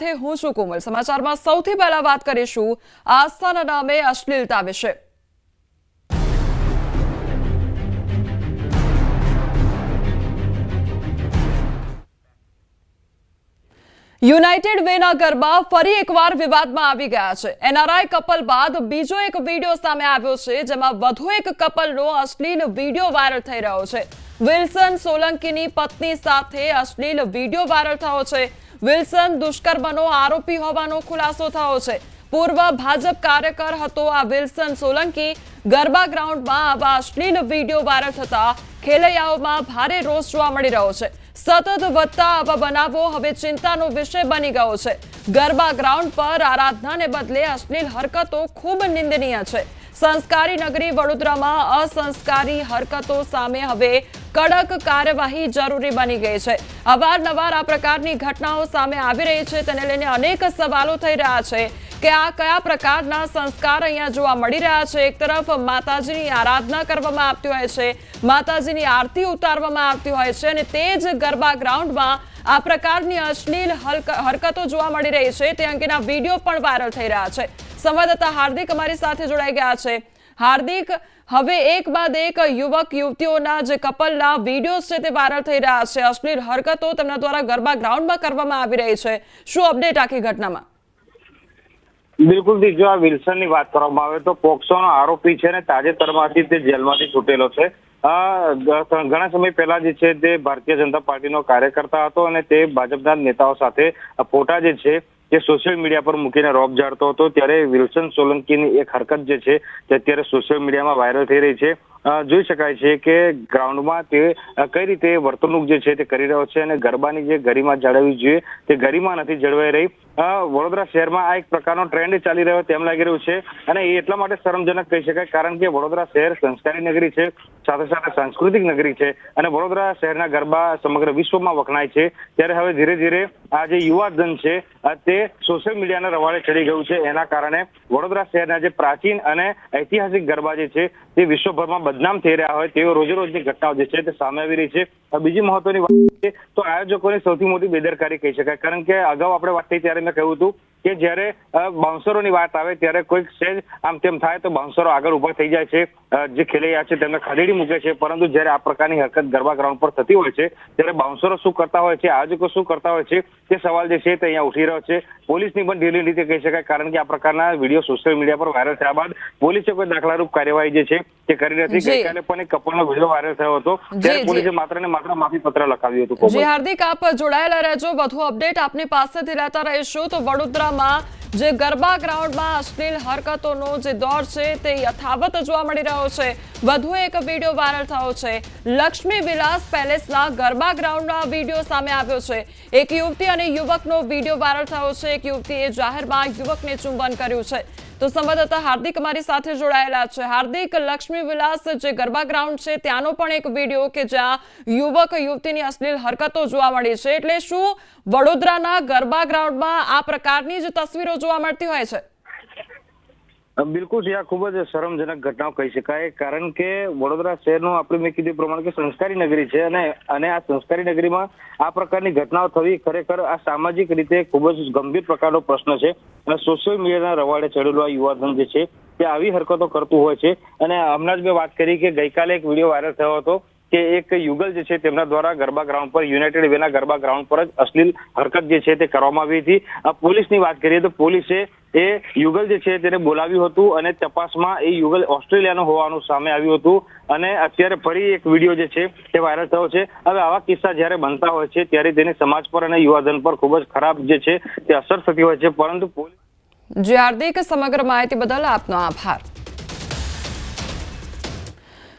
સાથે હું છું કોમલ. સમાચારમાં સૌથી પહેલા વાત કરીશું આસ્થાના નામે અશ્લીલતા વિશે. યુનાઇટેડ વેના ગરબા ફરી એકવાર વિવાદમાં આવી ગયા છે. એનઆરઆઈ કપલ બાદ બીજો એક વીડિયો સામે આવ્યો છે, જેમાં વધુ એક કપલનો અશ્લીલ વીડિયો વાયરલ થઈ રહ્યો છે. વિલ્સન સોલંકીની પત્ની સાથે અશ્લીલ વીડિયો વાયરલ થયો છે. વિલ્સન દુષ્કર્મનો આરોપી હોવાનો ખુલાસો થયો છે. પૂર્વ ભાજપ કાર્યકર હતો આ વિલ્સન સોલંકી. ગરબા ગ્રાઉન્ડમાં આવા અશ્લીલ વીડિયો વાયરલ થતા ખેલૈયાઓમાં ભારે રોષ જોવા મળી રહ્યો છે. સતત વધતા આવા બનાવો હવે ચિંતાનો વિષય બની ગયો છે. ગરબા ગ્રાઉન્ડ પર આરાધનાને બદલે અશ્લીલ હરકતો ખૂબ નિંદનીય છે. સંસ્કારી નગરી વડોદરામાં અસંસ્કારી હરકતો સામે હવે કડક કાર્યવાહી જરૂરી બની ગઈ છે. અવારનવાર આ પ્રકારની ઘટનાઓ સામે આવી રહી છે. તેને લઈને અનેક સવાલો થઈ રહ્યા છે કે આ કયા પ્રકારના સંસ્કાર અહીંયા જોવા મળી રહ્યા છે. એક તરફ માતાજીની આરાધના કરવામાં આવતી હોય છે. માતાજીની આરતી ઉતારવામાં આવતી હોય છે અને તે જ ગરબા ગ્રાઉન્ડમાં આ પ્રકારની અશ્લીલ હરકતો જોવા મળી રહી છે. તે અંગેના વીડિયો પણ વાયરલ થઈ રહ્યા છે. સંવાદદાતા હાર્દિક અમારી સાથે જોડાઈ ગયા છે. હાર્દિક, હવે એક બાદ એક યુવક, યુવતીઓના જે કપલના વીડિયો છે તે વાયરલ થઈ રહ્યા છે. અશ્લીલ હરકતો તેમના દ્વારા ગરબા ગ્રાઉન્ડમાં કરવામાં આવી રહી છે. શું અપડેટ આખી ઘટનામાં? બિલકુલ જો આ વિલ્સનની વાત કરવામાં આવે તો પોક્સોનો આરોપી છે ને તાજેતરમાંથી તે જેલમાંથી છૂટેલો છે. ઘણા સમય પહેલા જે છે તે ભારતીય જનતા પાર્ટીનો કાર્યકર્તા હતો અને તે ભાજપના નેતાઓ સાથે ફોટા જે છે તે સોશિયલ મીડિયા પર મૂકીને રોપ ઝાડતો હતો, ત્યારે વિલ્સન સોલંકીની એક હરકત જે છે તે અત્યારે સોશિયલ મીડિયામાં વાયરલ થઈ રહી છે. જોઈ શકાય છે કે ગ્રાઉન્ડમાં તે કઈ રીતે વર્તણૂક જે છે તે કરી રહ્યો છે અને ગરબાની જે ગરિમા જાળવવી જોઈએ તે ગરિમા નથી જળવાઈ રહી. વડોદરા શહેરમાં આ એક પ્રકારનો ટ્રેન્ડ ચાલી રહ્યો તેમ લાગી રહ્યું છે અને એ એટલા માટે શરમજનક કહી શકાય કારણ કે વડોદરા શહેર સંસ્કારી નગરી છે, સાથે સાથે સાંસ્કૃતિક નગરી છે અને વડોદરા શહેરના ગરબા સમગ્ર વિશ્વમાં વખણાય છે. ત્યારે હવે ધીરે ધીરે આ જે યુવાધન છે તે સોશિયલ મીડિયાના રવાડે ચડી ગયું છે. એના કારણે વડોદરા શહેરના જે પ્રાચીન અને ઐતિહાસિક ગરબા જે છે તે વિશ્વભરમાં બદનામ થઈ રહ્યા હોય રોજે રોજની ઘટનાઓ જે છે તે સામે આવી રહી છે. બીજી મહત્વની વાત છે, તો આયોજકોની સૌથી મોટી બેદરકારી કહી શકાય. કારણ કે અગાઉ આપણે વાત થઈ ત્યારે મેં કહ્યું હતું કે જ્યારે બાઉન્સરોની વાત આવે ત્યારે કોઈક સેજ આમ તેમ થાય તો બાઉન્સરો આગળ ઊભા થઈ જાય છે. જે ખેલૈયા છે તેમને ખદેડી મૂકે છે. પરંતુ જ્યારે આ પ્રકારની હરકત ગરબા ગ્રાઉન્ડ પર થતી હોય છે ત્યારે બાઉન્સરો શું કરતા હોય છે? આયોજકો શું કરતા હોય છે? તે સવાલ જે છે તે અહીંયા ઉઠી રહ્યો છે. પોલીસની પણ ઢીલી રીતે કહી શકાય કારણ કે આ પ્રકારના વીડિયો સોશિયલ મીડિયા પર વાયરલ થયા બાદ પોલીસે કોઈ દાખલારૂપ કાર્યવાહી જે છે તે કરી નથી. ગઈકાલે પણ એક કપલનો વીડિયો વાયરલ થયો હતો. ત્યારે પોલીસે માત્ર ને માત્ર માફી પત્ર લખાવ્યું હતું. જી હાર્દિક આપ જોડાયેલા રહેજો. વધુ અપડેટ આપની પાસેથી લેતા રહીશું. તો વડોદરામાં જે ગરબા ગ્રાઉન્ડમાં અશ્લીલ હરકતોનો જે દોર છે તે યથાવત જોવા મળી રહ્યો છે. વધુ એક વીડિયો વાયરલ થયો છે. લક્ષ્મી વિલાસ પેલેસના ગરબા ગ્રાઉન્ડના વીડિયો સામે આવ્યો છે. એક યુવતી અને યુવકનો વીડિયો વાયરલ થયો છે. એક યુવતીએ જાહેરમાં યુવકને ચુંબન કર્યું છે. તો સંવાદદાતા હાર્દિક અમારી સાથે જોડાયેલા છે. હાર્દિક લક્ષ્મી વિલાસ જે ગરબા ગ્રાઉન્ડ છે, ત્યાંનો પણ એક વીડિયો કે જ્યાં યુવક, યુવતીની અશ્લીલ હરકતો જોવા મળી છે. એટલે શું વડોદરાના ગરબા ગ્રાઉન્ડમાં આ પ્રકારની જ તસવીરો જોવા મળતી હોય છે? બિલકુલ છે આ ખૂબ જ શરમજનક ઘટનાઓ કહી શકાય. કારણ કે વડોદરા શહેરનું આપણે મેં કીધું પ્રમાણે કે સંસ્કારી નગરી છે અને અને આ સંસ્કારી નગરીમાં આ પ્રકારની ઘટનાઓ થવી ખરેખર આ સામાજિક રીતે ખૂબ જ ગંભીર પ્રકારનો પ્રશ્ન છે. અને સોશિયલ મીડિયાના રવાડે ચડેલું આ યુવાધન જે છે તે આવી હરકતો કરતું હોય છે. અને હમણાં જ મેં વાત કરી કે ગઈકાલે એક વીડિયો વાયરલ થયો હતો. કે એક યુગલ જે છે તેમના દ્વારા ગરબા ગ્રાઉન્ડ પર, યુનાઇટેડ વેના ગરબા ગ્રાઉન્ડ પર જ અશ્લીલ હરકત જે છે તે કરવામાં આવી હતી. પોલીસની વાત કરીએ તો પોલીસે એ યુગલ જે છે તેને બોલાવ્યું હતું અને તપાસમાં એ યુગલ ઓસ્ટ્રેલિયાનો હોવાનું સામે આવ્યું હતું. અને અત્યારે ફરી એક વીડિયો જે છે તે વાયરલ થયો છે. હવે આવા કિસ્સા જ્યારે બનતા હોય છે ત્યારે તેની સમાજ પર અને યુવાધન પર ખૂબ જ ખરાબ જે છે તે અસર થતી હોય છે. પરંતુ જી, હાર્દિક સમગ્ર માહિતી બદલ આપનો આભાર.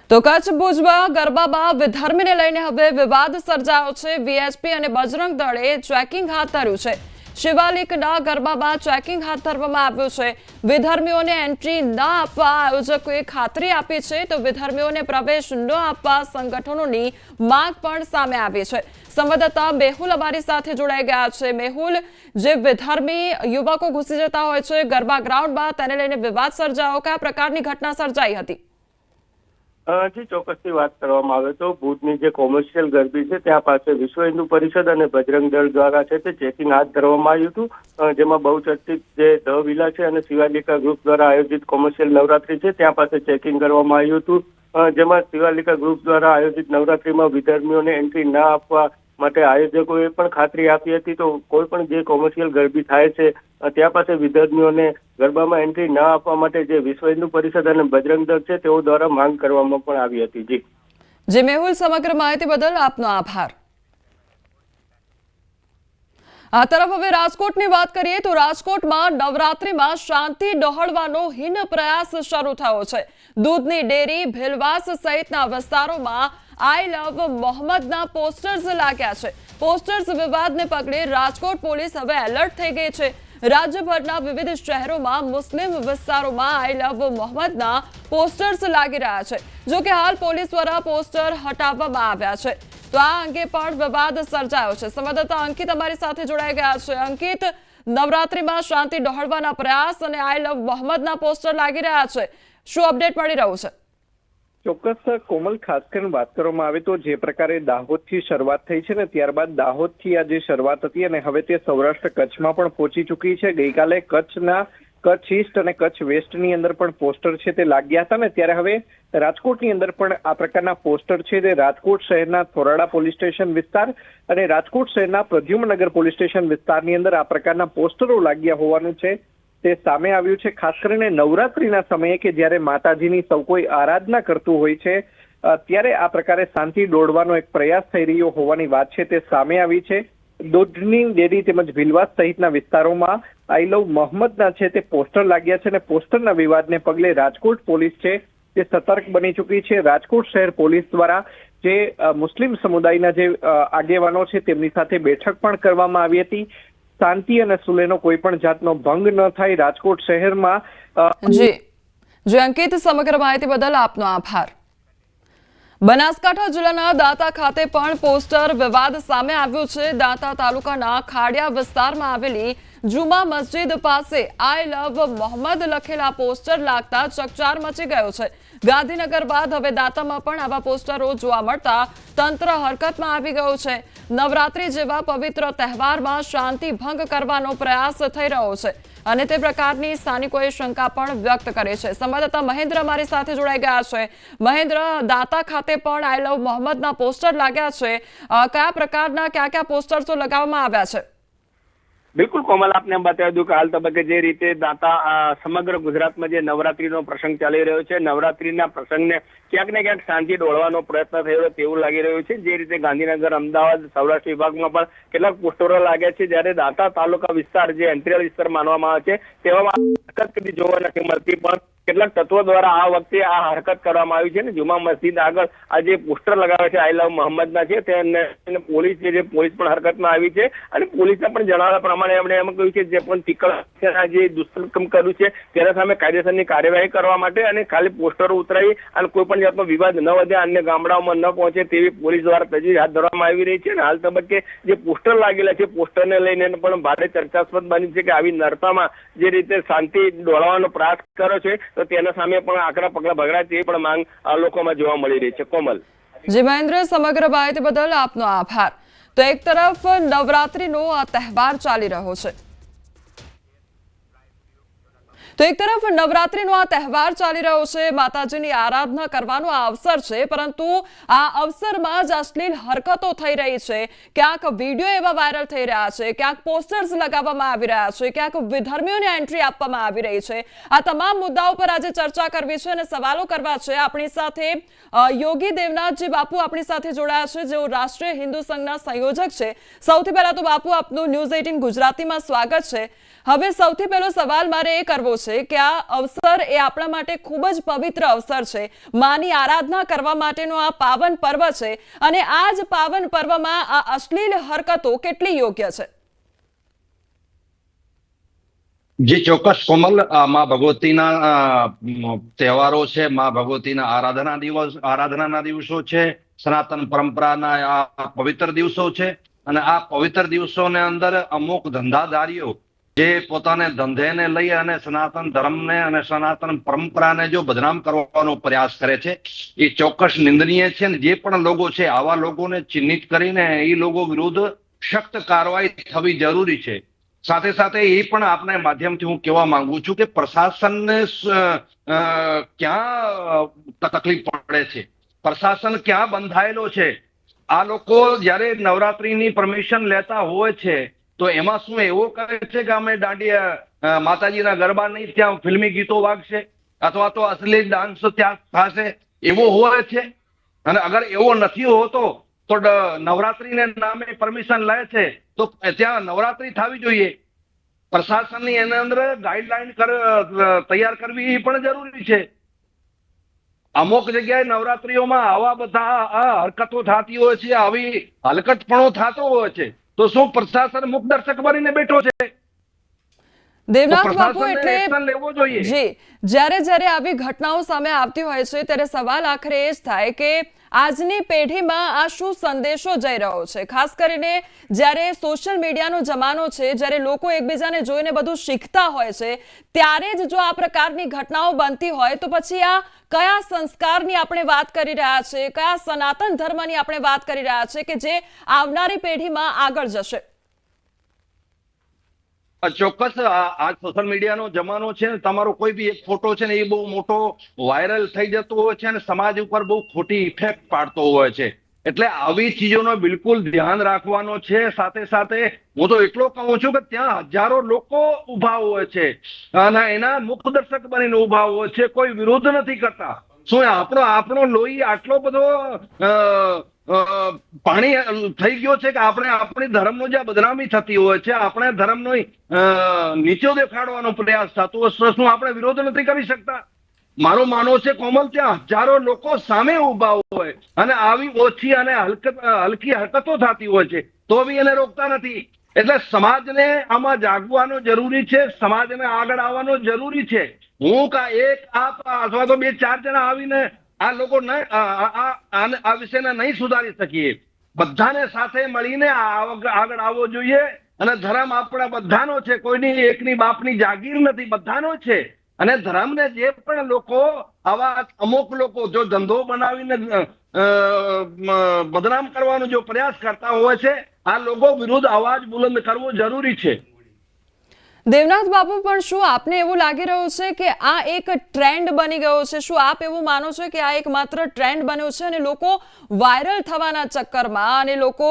તો કચ્છ ભુજમાં ગરબામાં વિધર્મીને લઈને હવે વિવાદ સર્જાયો છે. વીએચપી અને બજરંગ દળે ચેકિંગ હાથ ધર્યું છે. શિવાલિકના ગરબામાં ચેકિંગ હાથ ધરવામાં આવ્યું છે. વિધર્મીઓને એન્ટ્રી ન આપવા આયોજકોએ ખાતરી આપી છે. તો વિધર્મીઓને પ્રવેશ ન આપવા સંગઠનોની માંગ પણ સામે આવી છે. સંવાદદાતા મેહુલ અમારી સાથે જોડાઈ ગયા છે. મેહુલ, જે વિધર્મી યુવકો ઘૂસી જતા હોય છે, ગરબા ગ્રાઉન્ડમાં તેને લઈને વિવાદ સર્જાયો. કયા પ્રકારની ઘટના સર્જાઈ હતી? જી ચોક્કસથી વાત કરવામાં આવે તો ભુજની જે કોમર્શિયલ ગરબી છે, ત્યાં પાસે વિશ્વ હિન્દુ પરિષદ અને બજરંગ દળ દ્વારા છે તે ચેકિંગ હાથ ધરવામાં આવ્યું હતું. જેમાં જેમાં બહુચર્ચિત જે ધ વિલા છે અને શિવાલિકા ગ્રુપ દ્વારા આયોજિત કોમર્શિયલ નવરાત્રી છે, ત્યાં પાસે ચેકિંગ કરવામાં આવ્યું હતું. જેમાં શિવાલિકા ગ્રુપ દ્વારા આયોજિત નવરાત્રીમાં વિધર્મીઓને એન્ટ્રી ના આપવા માટે આયોજકોએ પણ ખાતરી આપી હતી તો કોઈ પણ જે કોમર્શિયલ ગરબી થાય છે ત્યાં પાસે વિદ્યાર્થીઓને ગરબામાં એન્ટ્રી ના આપવા માટે જે વિશ્વ હિન્દુ પરિષદ અને બજરંગ દળ છે, તેઓ દ્વારા માંગ કરવામાં પણ આવી હતી. જી. જે, મેહુલ, સમગ્ર માહિતી બદલ આપનો આભાર. આ તરફ હવે રાજકોટની વાત કરીએ તો રાજકોટમાં નવરાત્રિમાં શાંતિ ડહોળવાનો હીન પ્રયાસ શરૂ થયો છે. દૂધની ડેરી, ભેલવાસ સહિતના વિસ્તારોમાં આઈ લવ મોહમ્મદના પોસ્ટર્સ લાગ્યા છે. પોસ્ટર્સ વિવાદને પગલે રાજકોટ પોલીસ હવે એલર્ટ થઈ ગઈ છે. રાજ્યભરના વિવિધ શહેરોમાં મુસ્લિમ વિસ્તારોમાં આઈ લવ મોહમ્મદના પોસ્ટર્સ લાગી રહ્યા છે. જો કે હાલ પોલીસ દ્વારા પોસ્ટર હટાવવામાં આવ્યા છે. તો આ અંગે પણ વિવાદ સર્જાયો છે. સંવાદદાતા અંકિત અમારી સાથે જોડાઈ ગયા છે. અંકિત, નવરાત્રીમાં શાંતિ ડહોળવાના પ્રયાસ અને આઈ લવ મોહમ્મદના પોસ્ટર લાગી રહ્યા છે. શું અપડેટ મળી રહ્યું છે? ચોક્કસ કોમલ, ખાસ કરીને વાત કરવામાં આવે તો જે પ્રકારે દાહોદથી શરૂઆત થઈ છે ને, ત્યારબાદ દાહોદથી આ જે શરૂઆત હતી અને હવે તે સૌરાષ્ટ્ર કચ્છમાં પણ પહોંચી ચૂકી છે. ગઈકાલે કચ્છના કચ્છ ઈસ્ટ અને કચ્છ વેસ્ટની અંદર પણ પોસ્ટર છે તે લાગ્યા હતા ને, ત્યારે હવે રાજકોટની અંદર પણ આ પ્રકારના પોસ્ટર છે તે રાજકોટ શહેરના થોરાડા પોલીસ સ્ટેશન વિસ્તાર અને રાજકોટ શહેરના પ્રદ્યુમનગર પોલીસ સ્ટેશન વિસ્તારની અંદર આ પ્રકારના પોસ્ટરો લાગ્યા હોવાનું છે. તે સામે આવ્યું છે. ખાસ કરીને નવરાત્રીના સમયે કે જ્યારે માતાજીની સૌ કોઈ આરાધના કરતું હોય છે ત્યારે આ પ્રકારે શાંતિ દોડવાનો એક પ્રયાસ થઈ રહ્યો હોવાની વાત છે. તે સામે આવી છે. દૂધની ડેરી તેમજ ભીલવાસ સહિતના વિસ્તારોમાં આઈ લવ મોહમ્મદના છે તે પોસ્ટર લાગ્યા છે અને પોસ્ટરના વિવાદને પગલે રાજકોટ પોલીસ છે તે સતર્ક બની ચૂકી છે. રાજકોટ શહેર પોલીસ દ્વારા જે મુસ્લિમ સમુદાયના જે આગેવાનો છે તેમની સાથે બેઠક પણ કરવામાં આવી હતી. શાંતિ અને સુલેનો કોઈ પણ જાતનો ભંગ ન થાય. રાજકોટ શહેરમાં જી. જી, અંકિત, સમગ્ર માહિતી બદલ આપનો આભાર. બનાસકાંઠા જિલ્લાના દાંતા ખાતે પણ પોસ્ટર વિવાદ સામે આવ્યો છે. દાંતા તાલુકાના ખાડિયા વિસ્તારમાં આવેલી જુમા મસ્જિદ પાસે આઈ લવ મોહમ્મદ લખેલા પોસ્ટર લાગતા ચકચાર મચી ગયો છે. ગાંધીનગર બાદ હવે દાંતામાં પણ આવા પોસ્ટરો જોવા મળતા તંત્ર હરકતમાં આવી ગયું છે. નવરાત્રી જેવા પવિત્ર તહેવારમાં શાંતિ ભંગ કરવાનો પ્રયાસ થઈ રહ્યો છે અને તે પ્રકારની સ્થાનિકોએ શંકા પણ વ્યક્ત કરી છે. સંવાદદાતા મહેન્દ્ર મારી સાથે જોડાઈ ગયા છે. મહેન્દ્ર, દાતા ખાતે પણ આઈ લવ મોહમ્મદના પોસ્ટર લાગ્યા છે. કયા પ્રકારના કયા કયા પોસ્ટર્સો લગાવવામાં આવ્યા છે? બિલકુલ કોમલ, આપને બતાવી દઉં કે હાલ તબક્કે જે રીતે દાતા સમગ્ર ગુજરાતમાં જે નવરાત્રીનો પ્રસંગ ચાલી રહ્યો છે, નવરાત્રીના પ્રસંગને ક્યાંક ને ક્યાંક શાંતિ ડોળવાનો પ્રયત્ન થયો તેવું લાગી રહ્યું છે. જે રીતે ગાંધીનગર, અમદાવાદ, સૌરાષ્ટ્ર વિભાગમાં પણ કેટલાક પોસ્ટરો લાગ્યા છે, જ્યારે દાતા તાલુકા વિસ્તાર, જે એન્ટ્રીયલ વિસ્તાર માનવામાં આવે છે, તેવામાં જોવા નથી મળતી, પણ કેટલાક તત્વો દ્વારા આ વખતે આ હરકત કરવામાં આવી છે ને જુમા મસ્જિદ આગળ આ જે પોસ્ટર લગાવે છે આઈ લવ મોહમ્મદના છે, તેને પોલીસ છે જે પોલીસ પણ હરકતમાં આવી છે અને પોલીસના પણ જણાવ્યા પ્રમાણે એમણે એમ કહ્યું છે જે પણ ટીકળ જે દુષ્કર્મ કર્યું છે, તેના સામે કાયદેસરની કાર્યવાહી કરવા માટે અને ખાલી પોસ્ટરો ઉતરાવી અને કોઈ પણ જાતનો વિવાદ ન વધે, અન્ય ગામડાઓમાં ન પહોંચે તેવી પોલીસ દ્વારા તજવીજ હાથ ધરવામાં આવી રહી છે અને હાલ તબક્કે જે પોસ્ટર લાગેલા છે, પોસ્ટરને લઈને પણ ભારે ચર્ચાસ્પદ બની છે કે આવી નરતામાં જે રીતે શાંતિ ડોળવાનો પ્રયાસ કર્યો છે તો તેના સામે પણ આકરા પગલા ભગડાય તેવી પણ માંગ લોકોમાં જોવા મળી રહી છે. કોમલ. જી મહેન્દ્ર, સમગ્ર માહિતી બદલ આપનો આભાર. તો એક તરફ નવરાત્રીનો આ તહેવાર ચાલી રહ્યો છે. તો એક તરફ નવરાત્રીનો આ તહેવાર ચાલી રહ્યો છે, માતાજીની આરાધના કરવાનો આ અવસર છે, પરંતુ આ અવસરમાં જ અશ્લીલ હરકતો થઈ રહી છે. ક્યાંક વીડિયો એવા વાયરલ થઈ રહ્યા છે, ક્યાંક પોસ્ટર્સ લગાવવામાં આવી રહ્યા છે, ક્યાંક વિધર્મીઓને એન્ટ્રી આપવામાં આવી રહી છે. આ તમામ મુદ્દાઓ પર આજે ચર્ચા કરવી છે અને સવાલો કરવા છે. આપણી સાથે યોગી યોગી દેવનાથજી બાપુ આપણી સાથે જોડાયા છે, જેઓ રાષ્ટ્રીય હિન્દુ સંઘના સંયોજક છે. સૌથી પહેલા તો બાપુ, આપનું ન્યૂઝ એઇટીન ગુજરાતીમાં સ્વાગત છે. હવે સૌથી પહેલો સવાલ મારે એ કરવો છે કે આ અવસર એ આપણા માટે ખૂબ જ પવિત્ર અવસર છે. માની આરાધના કરવા માટેનો આ પાવન પર્વ છે અને આ જ પાવન પર્વમાં આ અશ્લીલ હરકતો કેટલી યોગ્ય છે? જે ચોક્કસ કોમલમાં ભગવતીના તહેવારો છે, માં ભગવતીના આરાધના દિવસ, આરાધનાના દિવસો છે, સનાતન પરંપરાના આ પવિત્ર દિવસો છે અને આ પવિત્ર દિવસોને અંદર અમુક ધંધાદારીઓ જે પોતાને ધંધેને લઈ અને સનાતન ધર્મને અને સનાતન પરંપરાને જો બદનામ કરવાનો પ્રયાસ કરે છે, એ ચોક્કસ નિંદનીય છે ને જે પણ લોકો છે, આવા લોકોને ચિહ્નિત કરીને એ લોકો વિરુદ્ધ સખ્ત કાર્યવાહી થવી જરૂરી છે. સાથે સાથે એ પણ આપના માધ્યમથી હું કહેવા માંગુ છું કે પ્રશાસનને ક્યાં તકલીફ પડે છે? પ્રશાસન ક્યાં બંધાયેલો છે? આ લોકો જ્યારે નવરાત્રીની પરમિશન લેતા હોય છે તો એમાં શું એવું કહે છે કે અમે દાંડિયા માતાજીના ગરબા નહીં ત્યાં ફિલ્મી ગીતો વાગશે અથવા તો અસલી ડાન્સ ત્યાં થશે, એવો હોય છે? અને અગર એવો નથી હોતો, તો નવરાત્રીને નામે પરમિશન લે છે, તો ત્યાં નવરાત્રી થવી જોઈએ. પ્રશાસનની એના અંદર ગાઈડલાઈન તૈયાર કરવી પણ જરૂરી છે. અમુક જગ્યાએ નવરાત્રીઓમાં આવા બધા હરકતો થતી હોય છે, આવી હલકટપણો થતો હોય છે. તો શું પ્રશાસન મુખ દર્શક બનીને બેઠો છે? દેવનાથ બાપુ એટલે જી જ્યારે જ્યારે આવી ઘટનાઓ સામે આવતી હોય છે ત્યારે સવાલ આખરે એ જ થાય કે આજની પેઢીમાં આ શું સંદેશો જઈ રહ્યો છે? ખાસ કરીને જ્યારે સોશિયલ મીડિયાનો જમાનો છે જ્યારે લોકો એકબીજાને જોઈને બધું શીખતા હોય છે ત્યારે જ જો આ પ્રકારની ઘટનાઓ બનતી હોય તો પછી આ કયા સંસ્કારની આપણે વાત કરી રહ્યા છે? કયા સનાતન ધર્મની આપણે વાત કરી રહ્યા છે કે જે આવનારી પેઢીમાં આગળ જશે? ચોક્કસ આ સોશિયલ મીડિયાનો જમાનો છે ને, તમારો કોઈ બી એક ફોટો છે ને, એ બહુ મોટો વાયરલ થઈ જતો હોય છે અને સમાજ ઉપર બહુ ખોટી ઇફેક્ટ પાડતો હોય છે. એટલે આવી ચીજોનો બિલકુલ ધ્યાન રાખવાનો છે. સાથે સાથે હું તો એટલો કહું છું કે ત્યાં હજારો લોકો ઊભા હોય છે. અને એના મુખદર્શક બનીને ઊભા હોય છે. કોઈ વિરોધ નથી કરતા. શું આપણો આપણો લોહી આટલો બધો પાણી થઈ ગયો છે કે આપણે આપણી ધર્મનો જે બદનામી થતી હોય છે, આપણે ધર્મનો નીચો દેખાડવાનો પ્રયાસ થતો શું આપણે વિરોધ નથી કરી શકતા? મારો માનવો છે કોમલ, ત્યાં હજારો લોકો સામે ઊભા હોય અને આવી ઓછી અને હલકત હલકી હરકતો થતી હોય છે, તો બી એને રોકતા નથી. એટલે સમાજને આમાં જાગવાનો જરૂરી છે, સમાજને આગળ આવવાનો જરૂરી છે. હું કા એક, આપ, અથવા તો બે, ચાર જણા આવીને આ લોકો આ વિષયને નહીં સુધારી શકીએ. બધાને સાથે મળીને આગળ આવવો જોઈએ અને ધર્મ આપણા બધાનો છે. કોઈની એકની બાપની જાગીર નથી, બધાનો છે. અને ધર્મને જે પણ લોકો આવા અમુક લોકો જો ધંધો બનાવીને બદનામ કરવાનો જો પ્રયાસ કરતા હોય છે, આ લોકો વિરુદ્ધ અવાજ બુલંદ કરવો જરૂરી છે. દેવનાથ બાપુ, પણ શું આપને એવું લાગી રહ્યું છે કે આ એક ટ્રેન્ડ બની ગયો છે? શું આપ એવું માનો છો કે આ એક માત્ર ટ્રેન્ડ બન્યો છે અને લોકો વાયરલ થવાના ચક્કરમાં અને લોકો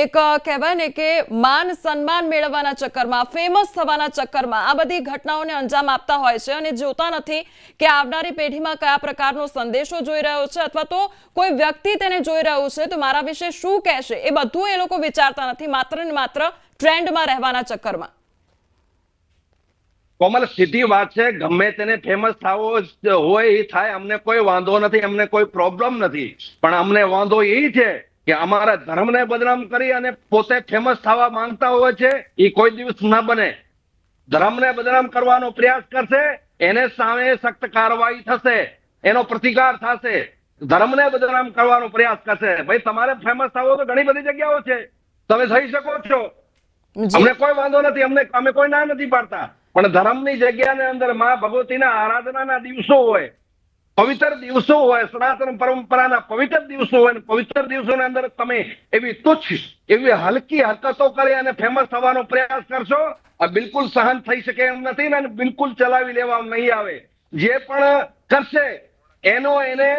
એક કહેવાય ને કે માન સન્માન મેળવવાના ચક્કરમાં ફેમસ થવાના ચક્કરમાં આ બધી ઘટનાઓને અંજામ આપતા હોય છે અને જોતા નથી કે આવનારી પેઢીમાં કયા પ્રકારનો સંદેશો જોઈ રહ્યો છે અથવા તો કોઈ વ્યક્તિ તેને જોઈ રહ્યું છે. તો મારા વિશે શું કહેશે? એ બધું એ લોકો વિચારતા નથી. માત્ર ને માત્ર ટ્રેન્ડમાં રહેવાના ચક્કરમાં. કોમલ સીધી વાત છે ગમે તેને ફેમસ થવો હોય એ થાય અમને કોઈ વાંધો નથી અમને કોઈ પ્રોબ્લેમ નથી. પણ અમને વાંધો એ છે કે અમારા ધર્મને બદનામ કરી અને પોતે ફેમસ થવા માંગતા હોય છે એ કોઈ દિવસ ના બને. ધર્મને બદનામ કરવાનો પ્રયાસ કરશે એને સામે સખ્ત કાર્યવાહી થશે એનો પ્રતિકાર થશે. ધર્મને બદનામ કરવાનો પ્રયાસ કરશે. ભાઈ તમારે ફેમસ થવો તો ઘણી બધી જગ્યાઓ છે. તમે થઈ શકો છો. અમને કોઈ વાંધો નથી અમને અમે કોઈ ના નથી પાડતા. પણ ધર્મની જગ્યાની અંદરમાં ભગવતીના આરાધનાના દિવસો હોય, પવિત્ર દિવસો હોય, સનાતન પરંપરાના પવિત્ર દિવસો હોય પવિત્ર દિવસોની અંદર તમે એવી તુચ્છ, એવી હલકી હરકતો કરી અને ફેમસ થવાનો પ્રયાસ કરશો બિલકુલ સહન થઈ શકે એમ નથી ને બિલકુલ ચલાવી લેવામાં નહીં આવે. જે પણ કરશે, એનો એને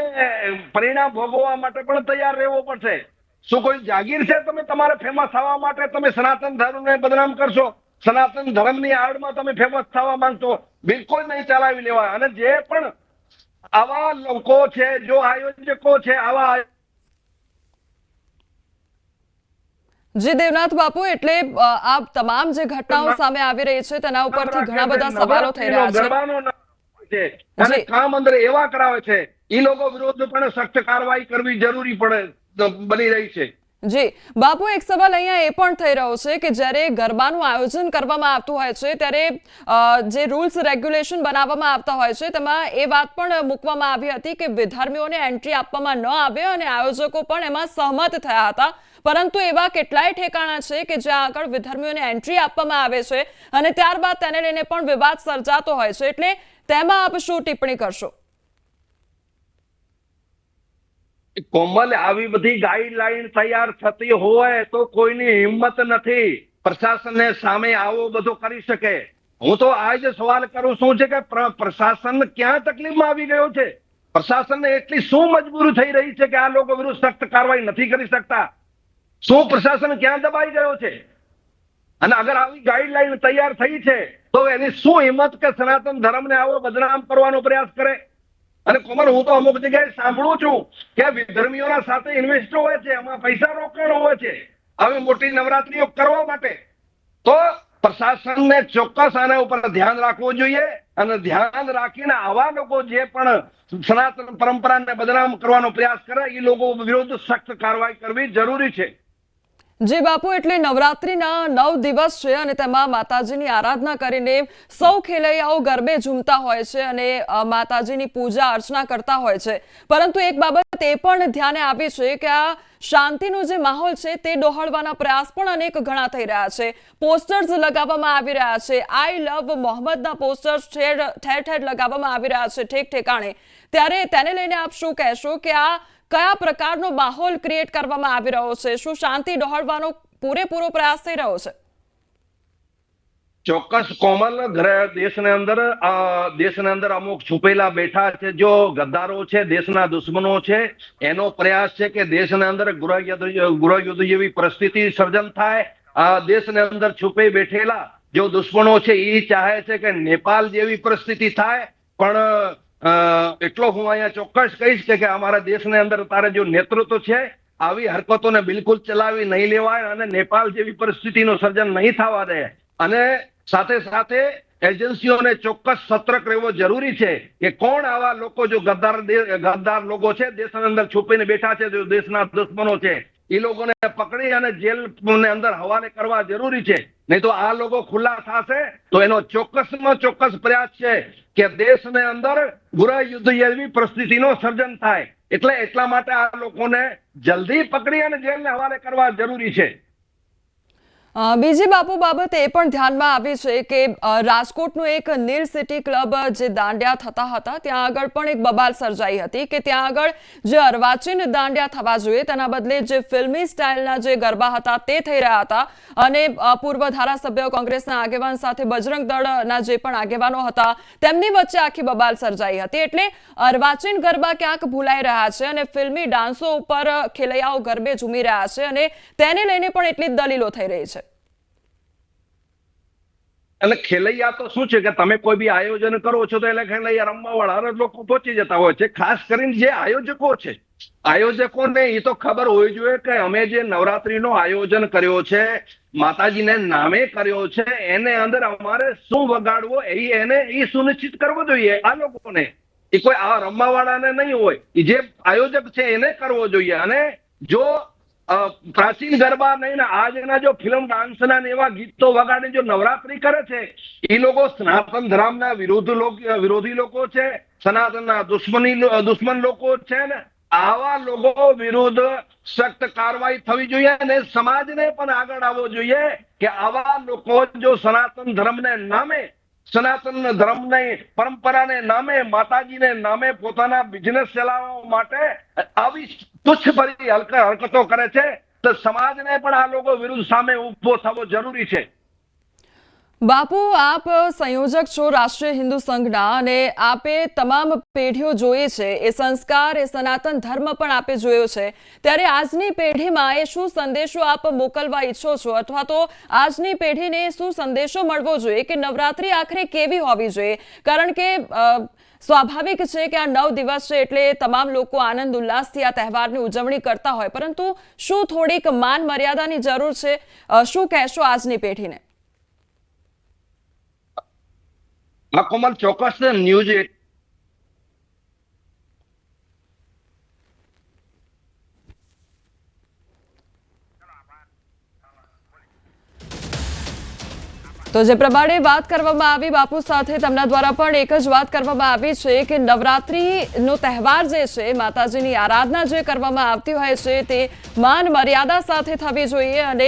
પરિણામ ભોગવવા માટે પણ તૈયાર રહેવો પડશે. શું કોઈ જાગીર છે? તમે તમારે ફેમસ થવા માટે તમે સનાતન ધર્મને બદનામ કરશો? સનાતન ધર્મની આડમાં તમે ફેમસ થવા માંગતો બિલકુલ નહીં ચલાવી લેવાય. અને જે પણ આવા લોકો છે જો આયોજકો છે આવા જી દેવનાથ બાપુ એટલે આ તમામ જે ઘટનાઓ સામે આવી રહી છે તેના ઉપરથી ઘણા બધા સવાલો થઈ રહ્યા છે. અને કામ અંદર એવા કરાવે છે એ લોકો વિરુદ્ધ પણ સખ્ત કાર્યવાહી કરવી જરૂરી પડે બની રહી છે. જી, બાપુ, એક સવાલ અહીંયા એ પણ થઈ રહ્યો છે કે જ્યારે ગરબાનું આયોજન કરવામાં આવતું હોય છે, ત્યારે જે રૂલ્સ, રેગ્યુલેશન બનાવવામાં આવતા હોય છે, તેમાં એ વાત પણ મૂકવામાં આવી હતી કે વિધર્મીઓને એન્ટ્રી આપવામાં ન આવે અને આયોજકો પણ એમાં સહમત થયા હતા. પરંતુ એવા કેટલાય ઠેકાણા છે કે જ્યાં આગળ વિધર્મીઓને એન્ટ્રી આપવામાં આવે છે અને ત્યારબાદ તેને લઈને પણ વિવાદ સર્જાતો હોય છે. એટલે તેમાં આપ શું ટિપ્પણી કરશો? કોમલ આવી બધી ગાઈડલાઈન તૈયાર થતી હોય તો કોઈની હિંમત નથી. પ્રશાસનને સામે આવો બધો કરી શકે. હું તો આ જ સવાલ કરું છું છે કે પ્રશાસન ક્યાં તકલીફમાં આવી ગયો છે? પ્રશાસનને એટલી શું મજબૂરી થઈ રહી છે કે આ લોકો વિરુદ્ધ સખ્ત કાર્યવાહી નથી કરી શકતા? શું પ્રશાસન ક્યાં દબાઈ ગયો છે? અને અગર આવી ગાઈડલાઈન તૈયાર થઈ છે, તો એની શું હિંમત કે સનાતન ધર્મને આવો બદનામ કરવાનો પ્રયાસ કરે? અને કોમર હું તો અમુક જગ્યાએ સાંભળું છું કે વિધર્મીઓના સાથે ઇન્વેસ્ટ હોય છે, એમાં પૈસા રોકાણ હોય છે. હવે મોટી નવરાત્રીઓ કરવા માટે. તો પ્રશાસનને ચોક્કસ આના ઉપર ધ્યાન રાખવું જોઈએ અને ધ્યાન રાખીને આવા લોકો જે પણ સનાતન પરંપરાને બદનામ કરવાનો પ્રયાસ કરે એ લોકો વિરુદ્ધ સખ્ત કાર્યવાહી કરવી જરૂરી છે. જી બાપુ, એટલે નવરાત્રિના નવ દિવસ છે અને તેમાં માતાજીની આરાધના કરીને સૌ ખેલૈયાઓ ગરબે ઝૂમતા હોય છે અને માતાજીની પૂજા અર્ચના કરતા હોય છે. પરંતુ એક બાબત એ પણ ધ્યાને આવી છે કે આ શાંતિનો જે માહોલ છે તે ડોહાળવાના પ્રયાસ પણ અનેક ઘણા થઈ રહ્યા છે. પોસ્ટર્સ લગાવવામાં આવી રહ્યા છે. આઈ લવ મોહમ્મદના પોસ્ટર્સ ઠેર ઠેર લગાવવામાં આવી રહ્યા છે ઠેક ઠેકાણે. ત્યારે તેને લઈને આપ શું કહેશો કે આ કયા પ્રકારનો માહોલ ક્રિએટ કરવામાં આવી રહ્યો છે? શું શાંતિ ડહોળવાનો પૂરેપૂરો પ્રયાસ થઈ રહ્યો છે? ચોક્કસ કોમલ દેશની અંદર દેશની અંદર અમુક છુપેલા બેઠા છે. જો ગદ્દારો છે, દેશના દુશ્મનો છે, એનો પ્રયાસ છે કે દેશની અંદર ગૃહયુદ્ધ યુદ્ધ જેવી પરિસ્થિતિ સર્જન થાય. આ દેશની અંદર છુપે બેઠેલા જો દુશ્મનો છે એ ચાહે છે કે નેપાલ જેવી પરિસ્થિતિ થાય. પણ એટલો હું અહીંયા ચોક્કસ કહીશ કે અમારા દેશની અંદર તારે જો નેતૃત્વ છે, આવી હરકતોને બિલકુલ ચલાવી નહીં લેવાય અને નેપાલ જેવી પરિસ્થિતિનું સર્જન નહીં થવા દે. અને સાથે સાથે એજન્સીઓને ચોક્કસ સતર્ક રહેવો જરૂરી છે કે કોણ આવા લોકો જો ગદ્દાર ગદ્દાર લોકો છે, દેશની અંદર છુપીને બેઠા છે, જો દેશના દુશ્મનો છે. એ લોકોને પકડી અને જેલ ને અંદર હવાલે કરવા જરૂરી છે. નહીં તો આ લોકો ખુલ્લા થશે તો એનો ચોક્કસમાં ચોક્કસ પ્રયાસ છે કે દેશને અંદર ગૃહ યુદ્ધ જેવી પરિસ્થિતિનો સર્જન થાય. એટલે એટલા માટે આ લોકોને જલ્દી પકડી અને જેલને હવાલે કરવા જરૂરી છે. બીજી બાપુ બાબત એ પણ ધ્યાનમાં આવી છે કે રાજકોટનું એક નીલ સિટી ક્લબ જે દાંડિયા થતા હતા, ત્યાં આગળ પણ એક બબાલ સર્જાઈ હતી કે ત્યાં આગળ જે અર્વાચીન દાંડિયા થવા જોઈએ, તેના બદલે જે ફિલ્મી સ્ટાઇલના જે ગરબા હતા તે થઈ રહ્યા હતા અને પૂર્વ ધારાસભ્ય કોંગ્રેસના આગેવાન સાથે બજરંગ દળના જે પણ આગેવાનો હતા, તેમની વચ્ચે આખી બબાલ સર્જાઈ હતી. એટલે અર્વાચીન ગરબા ક્યાંક ભૂલાઈ રહ્યા છે અને ફિલ્મી ડાન્સો ઉપર ખેલૈયાઓ ગરબે ઝૂમી રહ્યા છે અને તેને લઈને પણ એટલી જ દલીલો થઈ રહી છે. એટલે ખેલૈયા તો શું છે કે તમે કોઈ બી આયોજન કરો છો તો એટલે ખેલૈયા રમવા વાળા લોકો પહોંચી જતા હોય છે. ખાસ કરીને જે આયોજકો છે. આયોજકોને એ તો ખબર હોવી જોઈએ કે અમે જે નવરાત્રીનો આયોજન કર્યો છે, માતાજીને નામે કર્યો છે, એને અંદર અમારે શું વગાડવો એ એને એ સુનિશ્ચિત કરવો જોઈએ આ લોકોને. એ કોઈ આ રમવા વાળાને નહીં હોય. એ જે આયોજક છે એને કરવો જોઈએ. અને જો પ્રાચીન ગરબા નહીં, ને આજના જો ફિલ્મ ડાન્સના ને એવા ગીતો વગાડે, જો નવરાત્રી કરે છે એ લોકો સનાતન ધર્મના વિરોધ વિરોધી લોકો છે, સનાતનના દુશ્મની દુશ્મન લોકો છે ને, આવા લોકો વિરુદ્ધ સખ્ત કાર્યવાહી થવી જોઈએ અને સમાજને પણ આગળ આવવો જોઈએ કે આવા લોકો જો સનાતન ધર્મને નામે, સનાતન ધર્મને પરંપરાને નામે, માતાજીને નામે પોતાના બિઝનેસ ચલાવવા માટે આવી તુચ્છ ભરી હરકતો કરે છે, તો સમાજને પણ આ લોકો વિરુદ્ધ સામે ઊભો થવો જરૂરી છે. બાપુ, આપ સંયોજક છો રાષ્ટ્રીય હિન્દુ સંઘના અને આપે તમામ પેઢીઓ જોઈ છે. એ સંસ્કાર, એ સનાતન ધર્મ પણ આપે જોયો છે. ત્યારે આજની પેઢીમાં એ શું સંદેશો આપ મોકલવા ઈચ્છો છો? અથવા તો આજની પેઢીને શું સંદેશો મળવો જોઈએ કે નવરાત્રી આખરે કેવી હોવી જોઈએ? કારણ કે સ્વાભાવિક છે કે આ નવ દિવસ છે એટલે તમામ લોકો આનંદ, ઉલ્લાસથી આ તહેવારની ઉજવણી કરતા હોય. પરંતુ શું થોડીક માન મર્યાદાની જરૂર છે? શું કહેશો આજની પેઢીને? કોમલ ચોક્કસ ન્યૂઝ તો જે પ્રમાણે વાત કરવામાં આવી, બાપુ સાથે તેમના દ્વારા પણ એક જ વાત કરવામાં આવી છે કે નવરાત્રિનો તહેવાર જે છે, માતાજીની આરાધના જે કરવામાં આવતી હોય છે, તે માન મર્યાદા સાથે થવી જોઈએ અને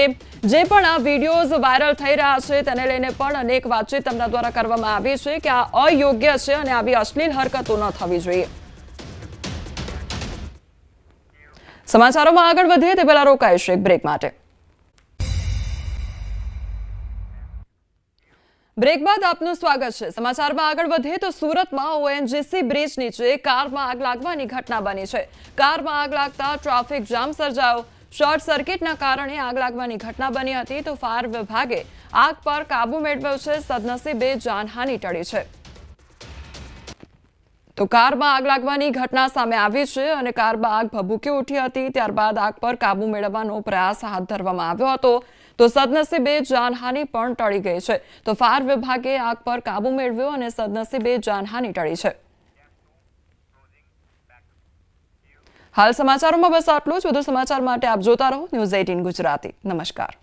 જે પણ આ વિડીયોઝ વાયરલ થઈ રહ્યા છે, તેને લઈને પણ અનેક વાતચીત તેમના દ્વારા કરવામાં આવી છે કે આ અયોગ્ય છે અને આવી અશ્લીલ હરકતો ન થવી જોઈએ. સમાચારોમાં આગળ વધીએ તે પહેલા રોકાઈશું એક બ્રેક માટે. બ્રેક બાદ આપનું સ્વાગત છે. સમાચારમાં આગળ વધીએ તો સુરતમાં ઓએનજીસી બ્રિજ નીચે કારમાં આગ લાગવાની ઘટના બની છે. કારમાં આગ લાગતા ટ્રાફિક જામ સર્જાયો. શોર્ટ સર્કિટના કારણે આગ લાગવાની ઘટના બની હતી તો ફાયર વિભાગે આગ પર કાબુ મેળવ્યો છે. સદનસીબે જાનહાની ટળી છે. તો કારમાં આગ લાગવાની ઘટના સામે આવી છે અને કારમાં આગ ભભૂકી ઉઠી હતી. ત્યારબાદ આગ પર કાબુ મેળવવાનો પ્રયાસ હાથ ધરવામાં આવ્યો હતો. તો સદનસીબે જાનહાની પણ ટળી ગઈ છે. તો ફાયર વિભાગે આગ પર કાબુ મેળવ્યો અને સદનસીબે જાનહાની ટળી છે. હાલ સમાચારોમાં બસ આટલું જ. વધુ સમાચાર માટે આપ જોતા રહો. News eighteen Gujarati. નમસ્કાર.